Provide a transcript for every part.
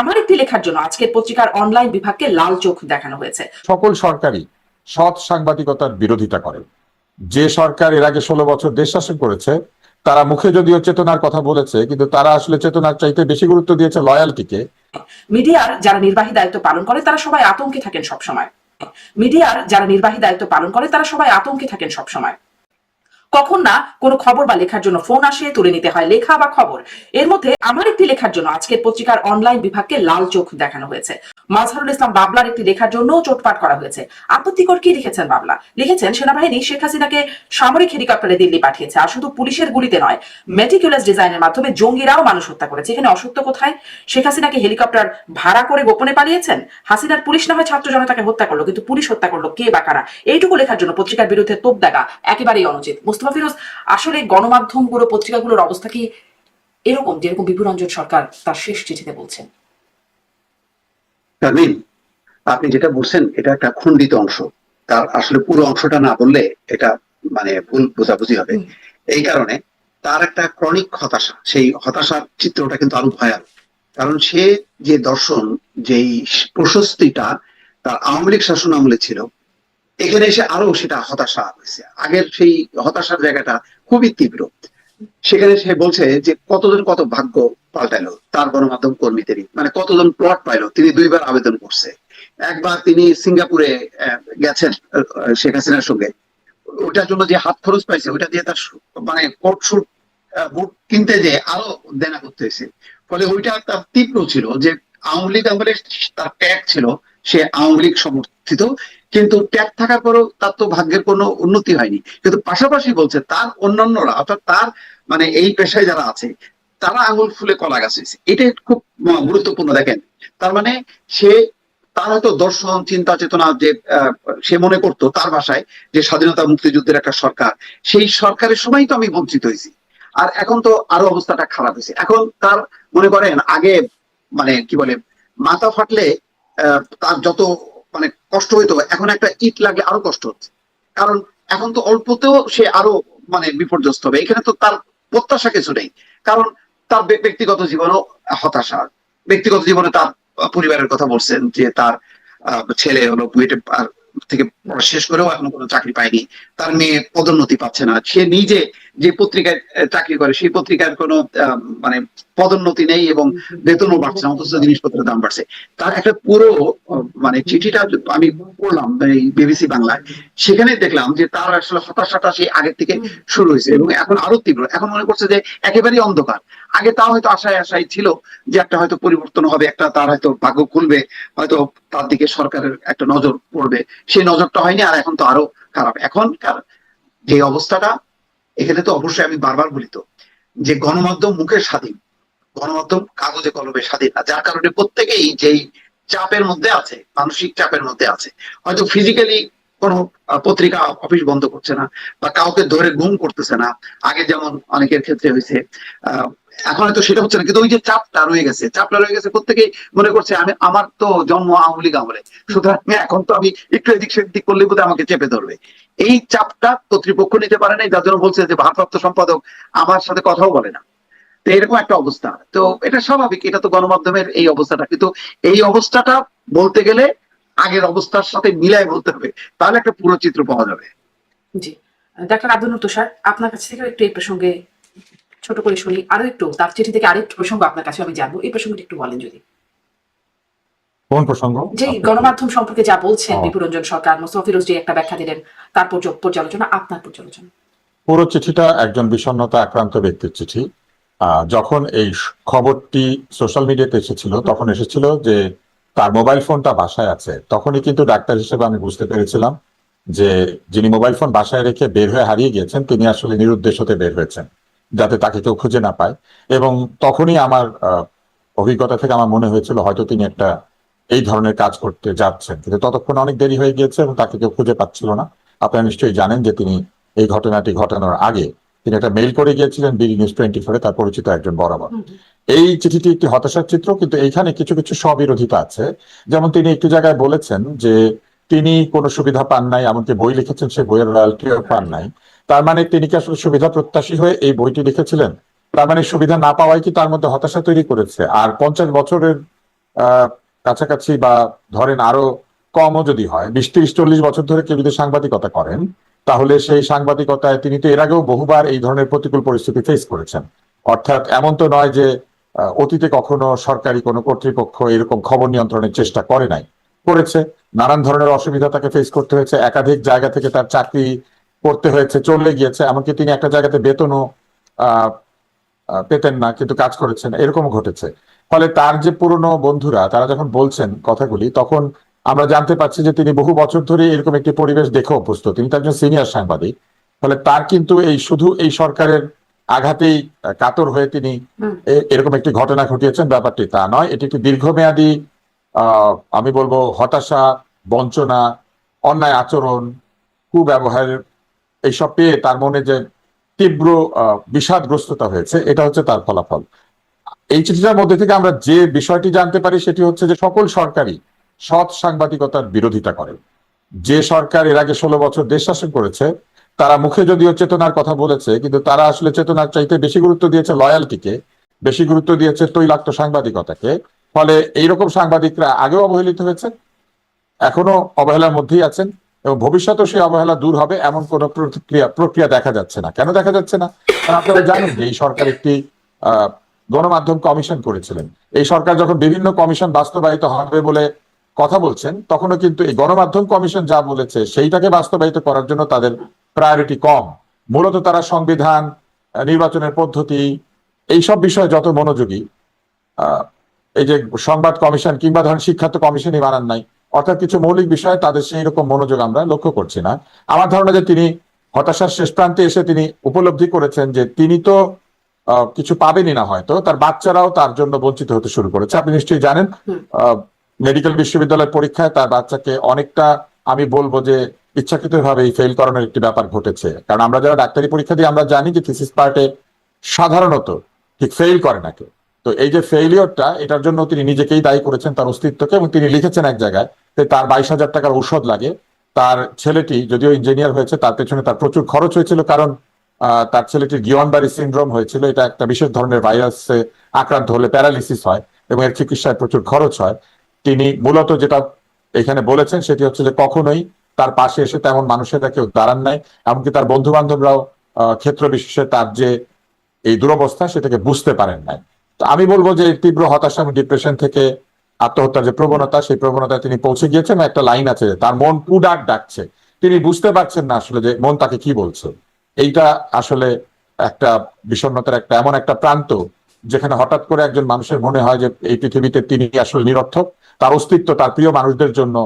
আমার একটি লেখার জন্য আজকের পত্রিকার অনলাইন বিভাগকে লাল চোখ দেখানো হয়েছে। সকল সরকারই সৎ সাংবাদিকতার বিরোধিতা করে। যে সরকার এর আগে ষোলো বছর দেশ শাসন করেছে তারা মুখে যদিও চেতনার কথা বলেছে কিন্তু তারা আসলে চেতনার চাইতে বেশি গুরুত্ব দিয়েছে লয়ালটিকে। মিডিয়ার যারা নির্বাহী দায়িত্ব পালন করে তারা সবাই আতঙ্কে থাকেন সবসময়। মিডিয়ার যারা নির্বাহী দায়িত্ব পালন করে তারা সবাই আতঙ্কে থাকেন সবসময়। কখন না কোনো খবর বা লেখার জন্য ফোন আসে, তুলে নিতে হয় লেখা বা খবর। এর মধ্যে আমার একটি লেখার জন্য আজকের পত্রিকার অনলাইন বিভাগকে লাল চোখ দেখানো হয়েছে। মাজহারুল ইসলাম বাবলার একটি লেখার জন্য চোটপাট করা হয়েছে। আপত্তিকর কি লিখেছেন বাবলা? লিখেছেন, সেনাবাহিনী শেখ হাসিনাকে সামরিক হেলিকপ্টারে দিল্লি পাঠিয়েছে, আর শুধু পুলিশের গুলিতে নয় মেটিকুলাস ডিজাইনের মাধ্যমে জঙ্গিরাও মানুষ হত্যা করেছে। এখানে অসত্য কোথায়? শেখ হাসিনাকে হেলিকপ্টার ভাড়া করে গোপনে পালিয়েছেন? হাসিনার পুলিশ না হয় ছাত্র জনতাকে হত্যা করল, কিন্তু পুলিশ হত্যা করল কে বা কারা? এইটুকু লেখার জন্য পত্রিকার বিরুদ্ধে তোপ দাগা একেবারেই অনুচিত। মুস্তফা ফিরোজ আসলে গণমাধ্যমগুলো পত্রিকাগুলোর অবস্থা কি এরকম যেরকম বিভুরঞ্জন সরকার তার শেষ চিঠিতে বলছেন? তামিম আপনি যেটা বলছেন এটা একটা খণ্ডিত অংশ। তার আসলে পুরো অংশটা না বললে এটা মানে ভুল বোঝাবুঝি হবে। এই কারণে তার একটা ক্রনিক হতাশা সেই হতাশার চিত্রটা কিন্তু আরও ভয়ানক কারণ সে যে দর্শন যেই প্রশস্তিটা তার আওয়ামী লীগ শাসন আমলে ছিল এখানে এসে আরও সেটা হতাশা হয়েছে। আগের সেই হতাশার জায়গাটা খুবই তীব্র। সেখানে সে বলছে যে, কতজন কত ভাগ্য পাল্টাইলো? তার গণমাধ্যম কর্মীদেরই। মানে কতজন প্লট পাইলো? তিনি দুইবার আবেদন করছে। একবার তিনি সিঙ্গাপুরে গেছেন শেখ হাসিনার সঙ্গে। ওটার জন্য যে হাত খরচ পাইছে, ওটা দিয়ে তার মানে কোট শুট বুট কিনতে যে আরও দেনা করতে হয়েছে। ফলে ওইটা তার তীব্র ছিল যে, আওয়ামী লীগ আমলে তার ট্যাগ ছিল। সে আওয়ামী লীগ সমর্থিত। কিন্তু ট্যাগ থাকার পরেও তার তো ভাগ্যের কোনো উন্নতি হয়নি। কিন্তু পাশাপাশি বলছে, তার অন্যান্যরা, অর্থাৎ তার মানে এই পেশায় যারা আছে, তারা আঙুল ফুলে কলা গাছ হয়েছে। এটা খুব গুরুত্বপূর্ণ, দেখেন। তার মানে সে, তার হয়তো দর্শন, চিন্তা, চেতনা যে সে মনে করতো তার ভাষায় যে স্বাধীনতা মুক্তিযুদ্ধের একটা সরকার, সেই সরকারের সময় তো আমি বঞ্চিত হয়েছি। আর এখন তো আরও অবস্থাটা খারাপ হয়েছে। এখন তার, মনে করেন, আগে মানে কি বলে, মাথা ফাটলে তার যত মানে কষ্ট হইতো এখন একটা ইট লাগলে আরও কষ্ট হচ্ছে। কারণ এখন তো অল্পতেও সে আরও মানে বিপর্যস্ত হবে। এখানে তো তার প্রত্যাশা কিছু নেই। কারণ তার ব্যক্তিগত জীবনও হতাশা ব্যক্তিগত জীবনে তার পরিবারের কথা বলছেন যে তার ছেলে হলো বুয়েটে থেকে শেষ করেও এখনও কোনো চাকরি পায়নি। তার মেয়ে পদোন্নতি পাচ্ছে না। সে নিজে যে পত্রিকায় চাকরি করে সেই পত্রিকার কোনো মানে পদোন্নতি নেই এবং বেতনও বাড়ছে না অথচ জিনিসপত্রের দাম বাড়ছে। তার একটা পুরো মানে চিঠিটা আমি পড়লাম এই বিবিসি বাংলায় সেখানে দেখলাম যে তার আসলে হতাশাটা সেই আগের থেকে শুরু হয়েছে এবং এখন আরও তীব্র। এখন মনে করছে যে একেবারেই অন্ধকার। আগে তাও হয়তো আশায় আশায় ছিল যে একটা হয়তো পরিবর্তন হবে একটা তার হয়তো ভাগ্য খুলবে হয়তো তার দিকে সরকারের একটা নজর পড়বে। সেই নজরটা হয়নি আর এখন তো আরও খারাপ। এখনকার যে অবস্থাটা এখানে তো অবশ্যই আমি বারবার বলি তো যে গণমাধ্যম মুখের স্বাধীন গণমাধ্যম কাগজে কলমে স্বাধীন না। যার কারণে প্রত্যেকেই যেই চাপের মধ্যে আছে মানসিক চাপের মধ্যে আছে হয়তো ফিজিক্যালি কোনো পত্রিকা অফিস বন্ধ করছে না বা কাউকে ধরে গুম করতেছে না। আগে যেমন অনেকের ক্ষেত্রে হয়েছে আহ, এখন হয়তো সেটা হচ্ছে না, কিন্তু ওই যে চাপটা রয়ে গেছে, চাপটা রয়ে গেছে প্রত্যেকেই মনে করছে আমি, আমার তো জন্ম আওয়ামী আমলে, সুতরাং এখন তো আমি একটু এদিক সেদিক করলে বোধহয় আমাকে চেপে ধরবে। এই চাপটা কর্তৃপক্ষ নিতে পারে নাই, যার জন্য বলছে যে ভারপ্রাপ্ত সম্পাদক আমার সাথে কথাও বলে না। তো এরকম একটা অবস্থা। তো এটা স্বাভাবিক, এটা তো গণমাধ্যমের এই অবস্থাটা, কিন্তু এই অবস্থাটা বলতে গেলে আগের অবস্থার সাথে মিলাই বলতে হবে, তাহলে একটা পুরো চিত্র পাওয়া যাবে। জি। ডাক্তার আব্দুল তুষার, আপনার কাছ থেকে একটু এই প্রসঙ্গে ছোট করে শুনি আরও একটু তার চিঠি থেকে আরেকটু প্রসঙ্গ আপনার কাছে আমি জানব। এই প্রসঙ্গটি একটু বলেন যদি। কোন প্রসঙ্গ? যে গণমাধ্যম সম্পর্কে যা বলছেন বিপুরঞ্জন সরকার যে একটা ব্যাখ্যা দিলেন তার পর্যালোচনা আপনার পর্যালোচনা। পুরো চিঠিটা একজন বিষণ্ণতা আক্রান্ত ব্যক্তির চিঠি। যখন এই খবরটি সোশ্যাল মিডিয়াতে এসেছিল তখন এসেছিল যে তার মোবাইল ফোনটা বাসায় আছে। তখনই কিন্তু ডাক্তার হিসেবে আমি বুঝতে পেরেছিলাম যে যিনি মোবাইল ফোন বাসায় রেখে বের হয়ে হারিয়ে গিয়েছেন তিনি আসলে নিরুদ্দেশ হতে বের হয়েছেন। যাতে তাকে কেউ খুঁজে না পায়। এবং তখনই আমার আহ, অভিজ্ঞতা থেকে আমার মনে হয়েছিল হয়তো তিনি একটা এই ধরনের কাজ করতে যাচ্ছেন। কিন্তু ততক্ষণ অনেক দেরি হয়ে গিয়েছে এবং তাকে কেউ খুঁজে পাচ্ছিল না। আপনারা নিশ্চয়ই জানেন যে তিনি এই ঘটনাটি ঘটানোর আগে তিনি একটা মেইল করে গিয়েছিলেন বিডি নিউজ টোয়েন্টি ফোরে তার পরিচিত একজন বরাবর। এই চিঠিটি একটি হতাশার চিত্র কিন্তু এইখানে কিছু কিছু স্ববিরোধিতা আছে। যেমন তিনি একটু জায়গায় বলেছেন যে তিনি কোনো সুবিধা পান নাই এমনকি বই লিখেছেন সে বইয়ের রয়্যালটিও পান নাই। তার মানে তিনি কি আসলে সুবিধা প্রত্যাশী হয়ে এই বইটি লিখেছিলেন? তার মানে সুবিধা না পাওয়াই কি তার মধ্যে হতাশা তৈরি করেছে? আর পঞ্চাশ বছরের কাছাকাছি বা ধরেন আরও কমও যদি হয়, বিশ, তিরিশ, চল্লিশ বছর ধরে কেউ যদি সাংবাদিকতা করেন, তাহলে সেই সাংবাদিকতায় তিনি তো এর আগেও বহুবার এই ধরনের প্রতিকূল পরিস্থিতি ফেস করেছেন। অর্থাৎ এমন তো নয় যে অতীতে কখনো সরকারি কোনো কর্তৃপক্ষ এরকম খবর নিয়ন্ত্রণের চেষ্টা করে নাই। করেছে। নানান ধরনের অসুবিধা তাকে ফেস করতে হয়েছে। একাধিক জায়গা থেকে তার চাকরি করতে হয়েছে চলে গিয়েছে এমনকি তিনি একটা জায়গাতে বেতনও পেতেন না কিন্তু কাজ করেছেন এরকম ঘটেছে। ফলে তার যে পুরনো বন্ধুরা তারা যখন বলছেন কথাগুলি তখন আমরা জানতে পারছি যে তিনি বহু বছর ধরে এরকম একটি পরিবেশ দেখে অভ্যস্ত। তিনি তো একজন সিনিয়র সাংবাদিক। ফলে তার কিন্তু এই শুধু এই সরকারের আঘাতেই কাতর হয়ে তিনি এরকম একটি ঘটনা ঘটিয়েছেন ব্যাপারটি তা নয় এটি একটি দীর্ঘমেয়াদী আহ, আমি বলব হতাশা বঞ্চনা অন্যায় আচরণ কুব্যবহারের এইসব পেয়ে তার মনে যে তীব্র বিষাদগ্রস্ততা হয়েছে, এটা হচ্ছে তার ফলাফল। এই চিঠিটার মধ্যে থেকে আমরা যে বিষয়টি জানতে পারি সেটি হচ্ছে যে সকল সরকারই সৎ সাংবাদিকতার বিরোধিতা করে। যে সরকার এর আগে ষোলো বছর দেশ শাসন করেছে, তারা মুখে যদিও চেতনার কথা বলেছে, কিন্তু তারা আসলে চেতনার চাইতে বেশি গুরুত্ব দিয়েছে লয়ালটিকে, বেশি গুরুত্ব দিয়েছে তৈলাক্ত সাংবাদিকতাকে, ফলে এইরকম সাংবাদিকরা আগেও অবহেলিত হয়েছে, এখনও অবহেলার মধ্যেই আছেন। এবং ভবিষ্যতেও সেই অবহেলা দূর হবে, এমন কোন প্রক্রিয়া প্রক্রিয়া দেখা যাচ্ছে না। কেন দেখা যাচ্ছে না? কারণ আপনারা জানেন যে এই সরকার একটি গণমাধ্যম কমিশন করেছিলেন। এই সরকার যখন বিভিন্ন কমিশন বাস্তবায়িত হবে বলে কথা বলছেন, তখনও কিন্তু এই গণমাধ্যম কমিশন যা বলেছে, সেইটাকে বাস্তবায়িত করার জন্য তাদের প্রায়োরিটি কম। মূলত তারা সংবিধান নির্বাচনের পদ্ধতি, এইসব বিষয়ে যত মনোযোগী এই যে সংবাদ কমিশন কিংবা ধরেন শিক্ষা তো কমিশনই বানান নাই অর্থাৎ কিছু মৌলিক বিষয়ে তাদের সেই রকম মনোযোগ আমরা লক্ষ্য করছি না। আমার ধারণা যে তিনি হতাশার শেষ প্রান্তে এসে তিনি উপলব্ধি করেছেন যে তিনি তো কিছু পাবেনই না হয়তো তার বাচ্চারাও তার জন্য বঞ্চিত হতে শুরু করেছে। আপনি নিশ্চয়ই জানেন। মেডিকেল বিশ্ববিদ্যালয়ের পরীক্ষায় তার বাচ্চাকে অনেকটা আমি বলব যে ইচ্ছাকৃত ইচ্ছাকৃতভাবে ফেল করানোর একটি ব্যাপার ঘটেছে। কারণ আমরা যারা ডাক্তারি পরীক্ষা দিই আমরা জানি যে থিসিস পার্টে সাধারণত ঠিক ফেল করে না কেউ। তো এই যে ফেইলিওরটা এটার জন্য তিনি নিজেকেই দায়ী করেছেন তার অস্তিত্বকে এবং তিনি লিখেছেন এক জায়গায় তার বাইশ হাজার টাকার ঔষধ লাগে। তার ছেলেটি যদিও ইঞ্জিনিয়ার হয়েছে, তার পেছনে তার প্রচুর খরচ হয়েছিল কারণ তার ছেলেটির গিয়নবারি সিন্ড্রোম হয়েছিল। এটা একটা বিশেষ ধরনের ভাইরাসে আক্রান্ত হলে প্যারালিসিস হয় এবং এর চিকিৎসায় প্রচুর খরচ হয়। তিনি মূলত যেটা এখানে বলেছেন সেটি হচ্ছে যে কখনোই তার পাশে এসে তেমন মানুষেরা কেউ দাঁড়ান নাই, এমনকি তার বন্ধু বান্ধবরাও ক্ষেত্র বিশেষে তার যে এই দুরবস্থা সেটাকে বুঝতে পারেন নাই। আমি বলব যে তীব্র হতাশা এবং ডিপ্রেশন থেকে আত্মহত্যার যে প্রবণতা, সেই প্রবণতায় তিনি পৌঁছে গিয়েছেন একটা লাইন আছে, তার মন কুডাক ডাকছে। তিনি বুঝতে পারছেন না আসলে যে মন তাকে কি বলছে। এইটা আসলে একটা বিষণ্ণতার একটা, এমন একটা প্রান্ত যেখানে হঠাৎ করে একজন মানুষের মনে হয় যে এই পৃথিবীতে তিনি আসলে নিরর্থক। তার অস্তিত্ব তার প্রিয় মানুষদের জন্য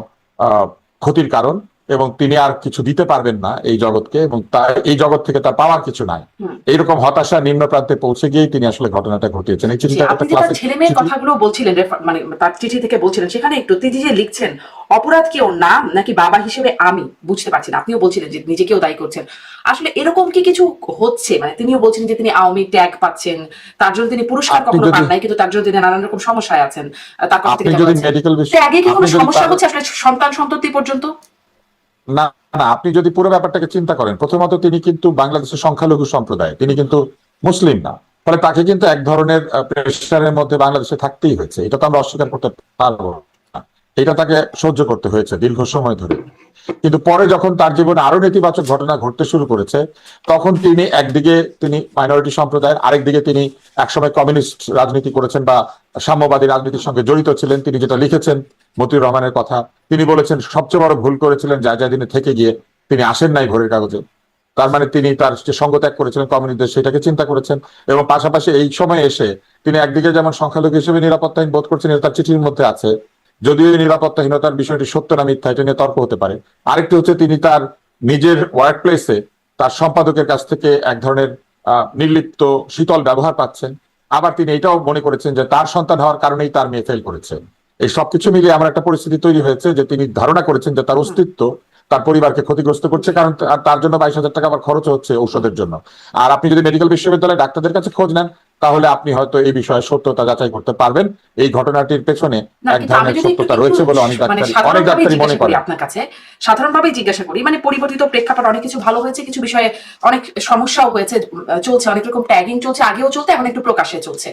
ক্ষতির কারণ। এবং তিনি আর কিছু দিতে পারবেন না এই জগৎকে এবং তার এই জগৎ থেকে তার পাওয়ার কিছু নাই। এইরকম হতাশা নিম্ন প্রান্তে পৌঁছে গিয়েই তিনি আসলে ঘটনাটা ঘটিয়েছেন। এই চিঠিটা আপনি যে ছেলে মেয়ের কথাগুলো বলছিলেন মানে তার চিঠি থেকে বলছিলেন সেখানে একটু তিনি যে লিখছেন অপরাধ কি ওর নাম নাকি বাবা হিসেবে আমি? বুঝতে পারছি না। আপনিও বলছিলেন যে নিজেকেও দায়ী করছেন। আসলে এরকম কি কিছু হচ্ছে? মানে তিনিও বলছেন যে তিনি আওয়ামী ট্যাগ পাচ্ছেন তার জন্য তিনি পুরস্কার কখনো পান নাই কিন্তু তার জন্য তিনি নানান রকম সমস্যায় আছেন। তার কথা থেকে ট্যাগে কি কোনো সমস্যা হচ্ছে আসলে সন্তান সন্ততি পর্যন্ত? না না, আপনি যদি পুরো ব্যাপারটাকে চিন্তা করেন, প্রথমত তিনি কিন্তু বাংলাদেশের সংখ্যালঘু সম্প্রদায়, তিনি কিন্তু মুসলিম না। ফলে তাকে কিন্তু এক ধরনের প্রেশারের মধ্যে বাংলাদেশে থাকতেই হয়েছে। এটা তো আমরা অস্বীকার করতে পারব এটা তাকে সহ্য করতে হয়েছে দীর্ঘ সময় ধরে। কিন্তু পরে যখন তার জীবনে আরও নেতিবাচক ঘটনা ঘটতে শুরু করেছে, তখন তিনি একদিকে তিনি মাইনরিটি সম্প্রদায়ের, আরেকদিকে তিনি একসময় কমিউনিস্ট রাজনীতি করেছেন বা সাম্যবাদী রাজনীতির সঙ্গে জড়িত ছিলেন। তিনি যেটা লিখেছেন, মতিউর রহমানের কথা, তিনি বলেছেন, সবচেয়ে বড় ভুল করেছিলেন যা যা দিনে থেকে গিয়ে তিনি আসেন নাই ভোরের কাগজে। তার মানে তিনি তার যে সঙ্গ ত্যাগ করেছিলেন কমিউনিস্টদের সেটাকে চিন্তা করেছেন এবং পাশাপাশি এই সময় এসে তিনি একদিকে যেমন সংখ্যালঘু হিসেবে নিরাপত্তাহীন বোধ করছেন, এটা তার চিঠির মধ্যে আছে যদিও নিরাপত্তাহীনতার বিষয়টি সত্য না মিথ্যা, এটা নিয়ে তর্ক হতে পারে। আরেকটি হচ্ছে তিনি তার নিজের ওয়ার্ক প্লেসে তার সম্পাদকের কাছ থেকে এক ধরনের নির্লিপ্ত শীতল ব্যবহার পাচ্ছেন। আবার তিনি এটাও মনে করেছেন যে তার সন্তান হওয়ার কারণেই তার মেয়ে ফেল করেছে। এই সবকিছু মিলিয়ে আমার একটা পরিস্থিতি তৈরি হয়েছে যে তিনি ধারণা করেছেন যে তার অস্তিত্ব তার পরিবারকে ক্ষতিগ্রস্ত করছে, কারণ তার জন্য বাইশ হাজার টাকা আবার খরচ হচ্ছে ঔষধের জন্য। আর আপনি যদি মেডিকেল বিশ্ববিদ্যালয়ে ডাক্তারদের কাছে খোঁজ নেন তাহলে আপনি হয়তো এই বিষয়ে সত্যতা যাচাই করতে পারবেন। এই ঘটনাটির পেছনে এক ধরনের সত্যতা রয়েছে বলে অনেক মানে ডাক্তার অনেক ডাক্তারই মনে করি আপনার কাছে। সাধারণভাবেই জিজ্ঞাসা করি মানে পরিবর্তিত প্রেক্ষাপট অনেক কিছু ভালো হয়েছে কিছু বিষয়ে অনেক সমস্যাও হয়েছে চলছে অনেক রকম ট্যাগিং চলছে আগেও চলতে এখন একটু প্রকাশ্যে চলছে।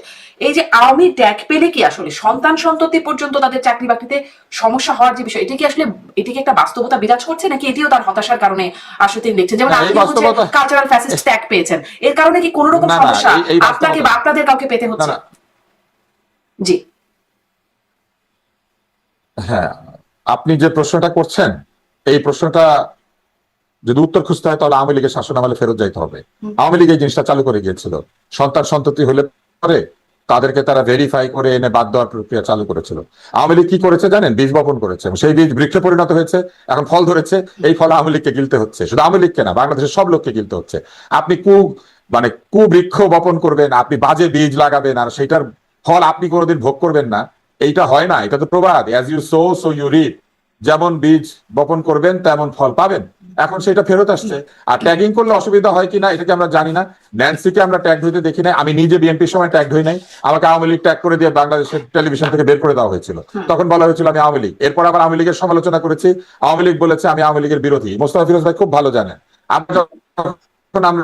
এই যে আওয়ামী ট্যাগ পেলে কি আসলে? সন্তান সন্ততি পর্যন্ত তাদের চাকরি বাকরিতে সমস্যা হওয়ার যে বিষয় এটা কি আসলে এটা কি একটা বাস্তবতা বিরাজ করছে নাকি এটিও তার হতাশার কারণে আসলে তিনি লিখছেন যেমন আপনি কালচারাল ফ্যাসিস্ট ট্যাগ পেয়েছেন। এর কারণে কি কোনো রকম সমস্যা আপনাকে বা আপনাদের কাউকে পেতে হচ্ছে। জি। হ্যাঁ আপনি যে প্রশ্নটা করছেন এই প্রশ্নটা যদি উত্তর খুঁজতে হয় তাহলে আওয়ামী লীগের শাসন আমলে ফেরত যাইতে হবে। আওয়ামী লীগ এই জিনিসটা চালু করে গিয়েছিল। সন্তান সন্ততি হলে পরে তাদেরকে তারা ভেরিফাই করে এনে বাদ দেওয়ার প্রক্রিয়া চালু করেছিল। আওয়ামী লীগ কি করেছে জানেন? বীজ বপন করেছে। সেই বীজ বৃক্ষে পরিণত হয়েছে এখন ফল ধরেছে এই ফল আওয়ামী লীগকে গিলতে হচ্ছে। শুধু আওয়ামী লীগকে না বাংলাদেশের সব লোককে গিলতে হচ্ছে। আপনি কু মানে কুবৃক্ষ বপন করবেন আপনি বাজে বীজ লাগাবেন আর সেটার ফল আপনি কোনোদিন ভোগ করবেন না। এইটা হয় না এটা তো প্রবাদ। As you sow so you reap যেমন বীজ বপন করবেন তেমন ফল পাবেন। এখন সেটা ফেরত আসছে। আর ট্যাগিং করলে অসুবিধা হয় কিনা এটাকে আমরা জানি না। ন্যান্সিকে আমরা ট্যাগ হইতে দেখি নাই। আমি নিজে বিএনপির সময় ট্যাগ হই নাই। আমাকে আওয়ামী লীগ ট্যাগ করে দিয়ে বাংলাদেশের টেলিভিশন থেকে বের করে দেওয়া হয়েছিল। তখন বলা হয়েছিল আমি আওয়ামী লীগ। এরপর আবার আওয়ামী লীগের সমালোচনা করেছি। আওয়ামী লীগ বলেছে আমি আওয়ামী লীগের বিরোধী। মোস্তফা ফিরোজ ভাই খুব ভালো জানেন। আমরা যখন আমরা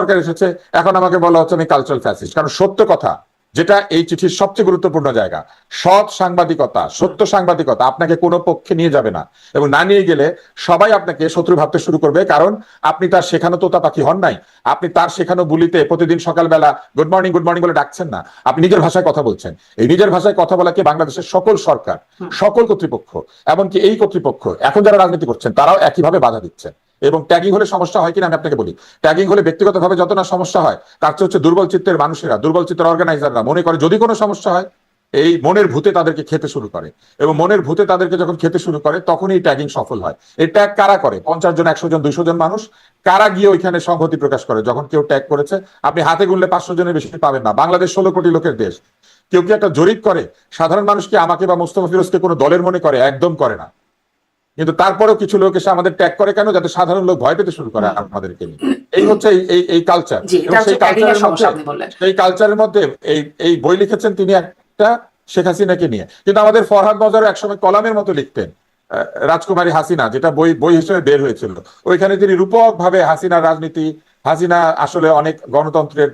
সরকার এসেছে এখন আমাকে বলা হচ্ছে আমি কালচারাল ফ্যাসিস্ট কারণ সত্য কথা যেটা এই চিঠির সবচেয়ে গুরুত্বপূর্ণ জায়গা। সৎ সাংবাদিকতা সত্য সাংবাদিকতা আপনাকে কোনো পক্ষে নিয়ে যাবে না। এবং না নিয়ে গেলে সবাই আপনাকে শত্রু ভাবতে শুরু করবে কারণ আপনি তার শেখানো তোতা পাখি হন নাই। আপনি তার শেখানো বুলিতে প্রতিদিন সকালবেলা গুড মর্নিং গুড মর্নিং বলে ডাকছেন না। আপনি নিজের ভাষায় কথা বলছেন। এই নিজের ভাষায় কথা বলাকে বাংলাদেশের সকল সরকার সকল কর্তৃপক্ষ এমনকি এই কর্তৃপক্ষ এখন যারা রাজনীতি করছেন তারাও একইভাবে বাধা দিচ্ছেন। এবং ট্যাগিং হলে সমস্যা হয় কিনা আমি আপনাকে বলি। ট্যাগিং হলে ব্যক্তিগতভাবে যত না সমস্যা হয়, তার চেয়ে হচ্ছে দুর্বল চিত্তের মানুষেরা, দুর্বল চিত্তের অর্গানাইজাররা মনে করে যদি কোনো সমস্যা হয়, এই মনের ভূতে তাদেরকে খেতে শুরু করে। এবং মনের ভূতে তাদেরকে যখন খেতে শুরু করে, তখনই ট্যাগিং সফল হয়। এই ট্যাগ কারা করে? পঞ্চাশ জন, একশো জন, দুইশো জন মানুষ। কারা গিয়ে ওইখানে সংহতি প্রকাশ করে? যখন কেউ ট্যাগ করেছে, আপনি হাতে গুনলে পাঁচশো জনের বেশি পাবেন না। বাংলাদেশ ষোলো কোটি লোকের দেশ। কেউ কি একটা জরিপ করে? সাধারণ মানুষকে আমাকে বা মোস্তফা ফিরোজকে কোনো দলের মনে করে? একদম করে না। কিন্তু তারপরেও কিছু লোক এসে আমাদের ট্যাগ করে কেন? যাতে সাধারণ লোক ভয় পেতে শুরু করে আমাদেরকে এই হচ্ছে এই- এই কালচার সমস্যা আপনি বললেন। সেই কালচারের মধ্যে এই এই বই লিখেছেন তিনি একটা শেখ হাসিনাকে নিয়ে। কিন্তু আমাদের ফরহাদ মজারও একসময় কলামের মতো লিখতেন রাজকুমারী হাসিনা যেটা বই বই হিসেবে বের হয়েছিল। ওইখানে তিনি রূপক ভাবে হাসিনা রাজনীতি হাসিনা আসলে অনেক গণতন্ত্রের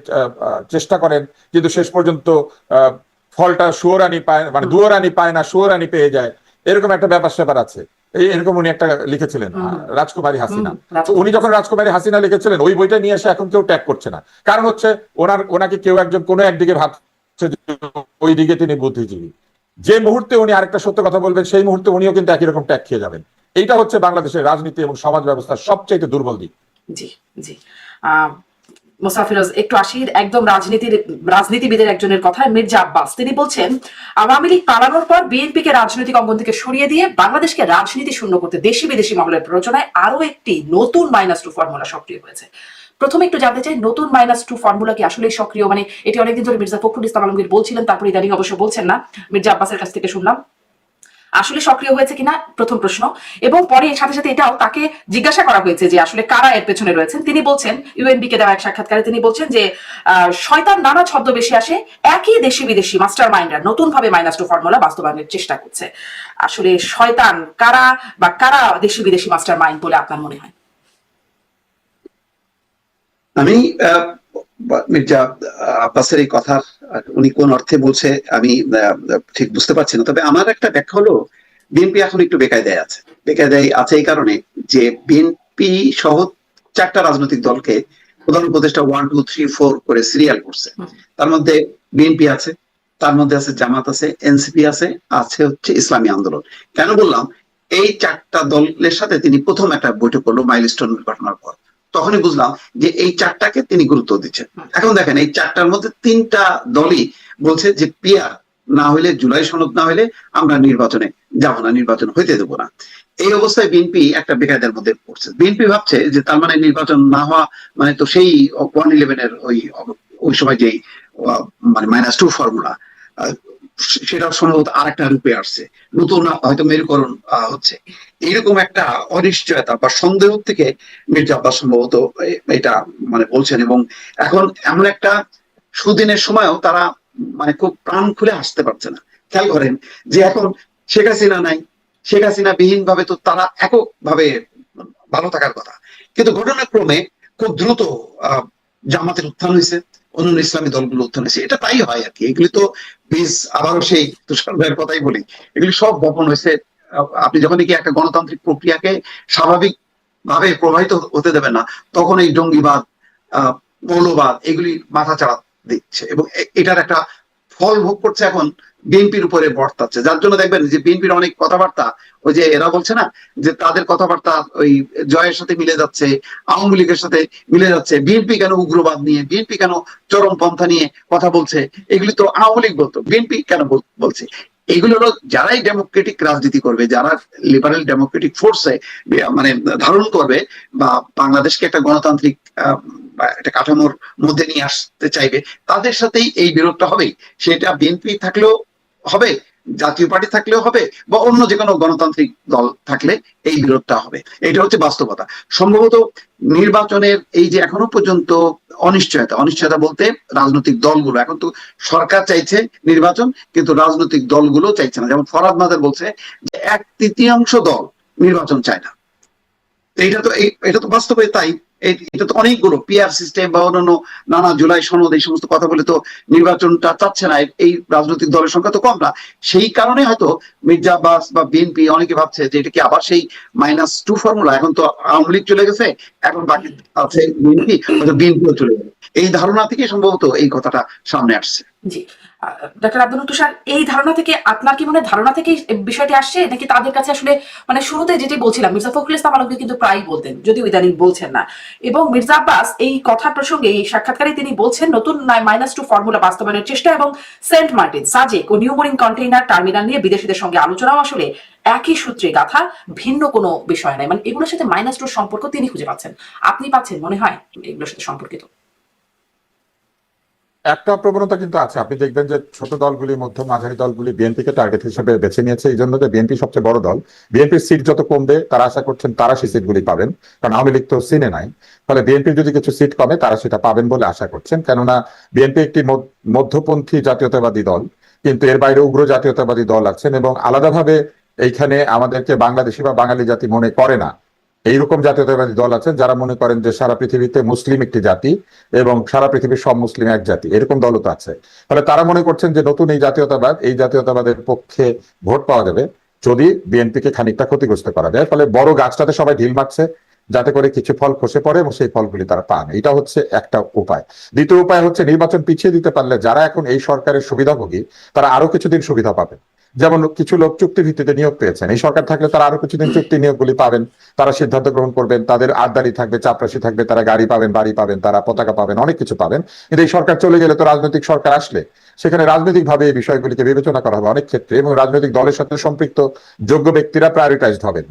চেষ্টা করেন কিন্তু শেষ পর্যন্ত আহ, ফলটা সুয়োরানি পায় মানে দুয়োরানি পায় না সুয়োরানি পেয়ে যায়। এরকম একটা ব্যাপার স্যাপার আছে। এই এরকম উনি একটা লিখেছিলেন রাজকুমারী হাসিনা। তো উনি যখন রাজকুমারী হাসিনা লিখেছিলেন ওই বইটা নিয়ে এসে এখন কেউ ট্যাগ করছে না। কারণ হচ্ছে ওনার ওনাকে কেউ একজন কোনো একদিকে ভাবছে ওই দিকে তিনি বুদ্ধিজীবী। যে মুহূর্তে উনি আরেকটা সত্য কথা বলবেন সেই মুহূর্তে উনিও কিন্তু একই রকম ট্যাগ খেয়ে যাবেন। এইটা হচ্ছে বাংলাদেশের রাজনীতি এবং সমাজ ব্যবস্থার সবচেয়ে দুর্বল দিক। জি জি। আহ, মোসাফিরোজ একটু আসি একদম রাজনীতির, রাজনীতিবিদের একজনের কথায় মির্জা আব্বাস। তিনি বলছেন, আওয়ামী লীগ পালানোর পর বিএনপিকে রাজনৈতিক অঙ্গন থেকে সরিয়ে দিয়ে বাংলাদেশকে রাজনীতি শূন্য করতে দেশি বিদেশি মহলের প্ররোচনায় আরও একটি নতুন মাইনাস টু ফর্মুলা সক্রিয় হয়েছে। প্রথমে একটু জানতে চাই, নতুন মাইনাস টু ফর্মুলা কি আসলে সক্রিয়? মানে এটি অনেকদিন ধরে মির্জা ফখরুল ইসলাম আলমগীর বলছিলেন, তারপরে ইদানিং অবশ্য বলছেন না। মির্জা আব্বাসের কাছ থেকে শুনলাম। আসলে সক্রিয় হয়েছে কিনা? প্রথম প্রশ্ন। এবং পরে সাথে সাথে এটাও তাকে জিজ্ঞাসা করা হয়েছে যে আসলে কারা এর পেছনে রয়েছেন? তিনি বলছেন ইউএনবি কে দেওয়া এক সাক্ষাৎকারে তিনি বলছেন যে শয়তান নানা ছদ্মবেশে আসে, একই দেশি বিদেশি মাস্টার মাইন্ডরা নতুন ভাবে মাইনাস টু ফর্মুলা বাস্তবায়নের চেষ্টা করছে। আসলে শয়তান কারা বা কারা দেশি বিদেশি মাস্টার মাইন্ড বলে আপনার মনে হয়? আমি মির্জা আব্বাসের এই কথার উনি কোন অর্থে বলছে আমি ঠিক বুঝতে পারছি না। তবে আমার একটা ব্যাখ্যা হলো বিএনপি এখন একটু বেকায়দায় আছে। বেকায়দায় আছে এই কারণে যে বিএনপি সহ চারটা রাজনৈতিক দলকে প্রধান উপদেষ্টা ওয়ান টু থ্রি ফোর করে সিরিয়াল করছে। তার মধ্যে বিএনপি আছে তার মধ্যে আছে জামাত আছে এনসিপি আছে আছে হচ্ছে ইসলামী আন্দোলন। কেন বললাম এই চারটা দলের সাথে তিনি প্রথম একটা বৈঠক করল মাইলস্টোন ঘটনার পর। তখনই বুঝলাম যে এই চারটাকে তিনি গুরুত্ব দিচ্ছেন। এখন দেখেন, এই চারটার মধ্যে তিনটা দলই বলছে যে পিয়ার, না হইলে জুলাই সনদ না হইলে আমরা নির্বাচনে যাব না, নির্বাচন হইতে দেবো না। এই অবস্থায় বিএনপি একটা বেকায়দার মধ্যে পড়ছে। বিএনপি ভাবছে যে তার মানে নির্বাচন না হওয়া মানে তো সেই ওয়ান ইলেভেনের ওই ওই সময় যেই মানে মাইনাস টু ফর্মুলা সেটা সম্ভবত আর একটা রূপে আসছে। নতুন হয়তো মেরুকরণ হচ্ছে। এইরকম একটা অনিশ্চয়তা বা সন্দেহ থেকে মির্জা আব্বাস সম্ভবত এটা মানে বলছেন এবং এখন এমন একটা সুদিনের সময়ও তারা মানে খুব প্রাণ খুলে হাসতে পারছে না। খেয়াল করেন যে এখন শেখ হাসিনা নাই। শেখ হাসিনা বিহীন ভাবে তো তারা এককভাবে ভালো থাকার কথা। কিন্তু ঘটনাক্রমে খুব দ্রুত জামাতের উত্থান হয়েছে। অন্যান্য ইসলামী দলগুলো উত্থান হয়েছে। এটা তাই হয় আর কি। এগুলি তো বীজ আবারও সেই তুষার কথাই বলি। এগুলি সব বপন হয়েছে। আপনি যখন কি একটা গণতান্ত্রিক প্রক্রিয়াকে স্বাভাবিক ভাবে প্রবাহিত হতে দেবেন না তখন এই জঙ্গিবাদ আহ, মৌলবাদ এগুলি মাথা চাড়া দিচ্ছে। এবং এটার একটা ফল ভোগ করছে এখন বিএনপির উপরে বর্তাচ্ছে। যার জন্য দেখবেন যে বিএনপির অনেক কথাবার্তা, ওই যে এরা বলছে না, যে তাদের কথাবার্তা ওই জয়ের সাথে মিলে যাচ্ছে, আওয়ামী লীগের সাথে মিলে যাচ্ছে। বিএনপি কেন উগ্রবাদ নিয়ে, বিএনপি কেন চরম পন্থা নিয়ে কথা বলছে? এগুলি তো আওয়ামী লীগ বলতো, বিএনপি কেন বলছে? এগুলো হলো যারাই ডেমোক্রেটিক রাজনীতি করবে, যারা লিবারেল ডেমোক্রেটিক ফোর্সে মানে ধারণ করবে বা বাংলাদেশকে একটা গণতান্ত্রিক একটা কাঠামোর মধ্যে নিয়ে আসতে চাইবে, তাদের সাথেই এই বিরোধটা হবেই। সেটা বিএনপি থাকলেও হবে জাতীয় পার্টি থাকলেও হবে বা অন্য যে কোনো গণতান্ত্রিক দল থাকলে এই বিরোধটা হবে। এটা হচ্ছে বাস্তবতা। সম্ভবত নির্বাচনের এই যে এখনও পর্যন্ত অনিশ্চয়তা অনিশ্চয়তা বলতে রাজনৈতিক দলগুলো। এখন তো সরকার চাইছে নির্বাচন, কিন্তু রাজনৈতিক দলগুলো চাইছে না। যেমন ফরাদ মাদার বলছে যে এক তৃতীয়াংশ দল নির্বাচন চায় না। এইটা তো এটা তো বাস্তবে তাই। এটা তো অনেকগুলো পিআর সিস্টেম বা অন্যান্য নানা জুলাই সনদ, এই সমস্ত কথা বলে তো নির্বাচনটা চাচ্ছে না। এই- রাজনৈতিক দলের সংখ্যা তো কম না। সেই কারণে হয়তো মির্জা আব্বাস বা বিএনপি অনেকে ভাবছে যে এটা কি আবার সেই মাইনাস টু ফর্মুলা এখন তো আওয়ামী লীগ চলে গেছে, এখন বাকি আছে বিএনপি বিএনপিও চলে যাবে। এই ধারণা থেকে সম্ভবত এই কথাটা সামনে আসছে। জি। আব্দুল তুষার, এই ধারণা থেকে আপনার কি মনে ধারণা থেকে বিষয়টি আসছে? নাকি তাদের কাছে আসলে মানে শুরুতে যেটি বলছিলাম, মির্জা ফখরুল ইসলাম কিন্তু প্রায়ই বলতেন ইদানিং বলছেন না। এবং মির্জা আব্বাস এই কথা প্রসঙ্গে এই সাক্ষাৎকারে তিনি বলছেন, নতুন মাইনাস টু ফর্মুলা বাস্তবায়নের চেষ্টা এবং সেন্ট মার্টিন, সাজেক ও নিউমোরিং কন্টেইনার টার্মিনাল নিয়ে বিদেশিদের সঙ্গে আলোচনাও আসলে একই সূত্রে গাথা, ভিন্ন কোনো বিষয় নাই। মানে এগুলোর সাথে মাইনাস টু সম্পর্ক তিনি খুঁজে পাচ্ছেন। আপনি পাচ্ছেন মনে হয় এগুলোর সাথে সম্পর্কিত। একটা প্রবণতা কিন্তু আছে। আপনি দেখবেন যে ছোট দলগুলি মধ্য মাঝারি দলগুলি বিএনপিকে টার্গেট হিসেবে বেছে নিয়েছে। এই জন্য যে বিএনপি সবচেয়ে বড় দল, বিএনপির সিট যত কমবে, তারা আশা করছেন তারা সেই সিটগুলি পাবেন। কারণ আওয়ামী লীগ তো সিনে নাই। ফলে বিএনপির যদি কিছু সিট কমে, তারা সেটা পাবেন বলে আশা করছেন। কেননা বিএনপি একটি মধ্য- মধ্যপন্থী জাতীয়তাবাদী দল, কিন্তু এর বাইরে উগ্র জাতীয়তাবাদী দল আছেন এবং আলাদাভাবে এইখানে আমাদেরকে বাংলাদেশি বা বাঙালি জাতি মনে করে না। এইরকম জাতীয়তাবাদী দল আছে যারা মনে করেন যে সারা পৃথিবীতে মুসলিম একটি জাতি এবং সারা পৃথিবীর সব মুসলিম এক জাতি। এরকম দলও তো আছে। ফলে তারা মনে করছেন যে নতুন এই জাতীয়তাবাদ, এই জাতীয়তাবাদের পক্ষে ভোট পাওয়া যাবে যদি বিএনপিকে খানিকটা ক্ষতিগ্রস্ত করা যায়। ফলে বড় গাছটাতে সবাই ঢিল মারছে যাতে করে কিছু ফল খসে পড়ে এবং সেই ফলগুলি তারা পান। এটা হচ্ছে একটা উপায়। দ্বিতীয় উপায় হচ্ছে নির্বাচন পিছিয়ে দিতে পারলে যারা এখন এই সরকারের সুবিধাভোগী, তারা আরও কিছুদিন সুবিধা পাবে। যেমন কিছু লোক চুক্তি ভিত্তিতে নিয়োগ পেয়েছেন, এই সরকার থাকলে তারা আরও কিছুদিন চুক্তি নিয়োগগুলি পাবেন, তারা সিদ্ধান্ত গ্রহণ করবেন, তাদের আড্ডারি থাকবে, চাপরাশি থাকবে, তারা গাড়ি পাবেন, বাড়ি পাবেন, তারা পতাকা পাবেন, অনেক কিছু পাবেন। কিন্তু এই সরকার চলে গেলে তো রাজনৈতিক সরকার আসলে, সেখানে রাজনৈতিক ভাবে এই বিষয়গুলিকে বিবেচনা করা হবে অনেক ক্ষেত্রে এবং রাজনৈতিক দলের সাথে সম্পৃক্ত যোগ্য ব্যক্তিরা প্রায়োরিটাইজড হবেন।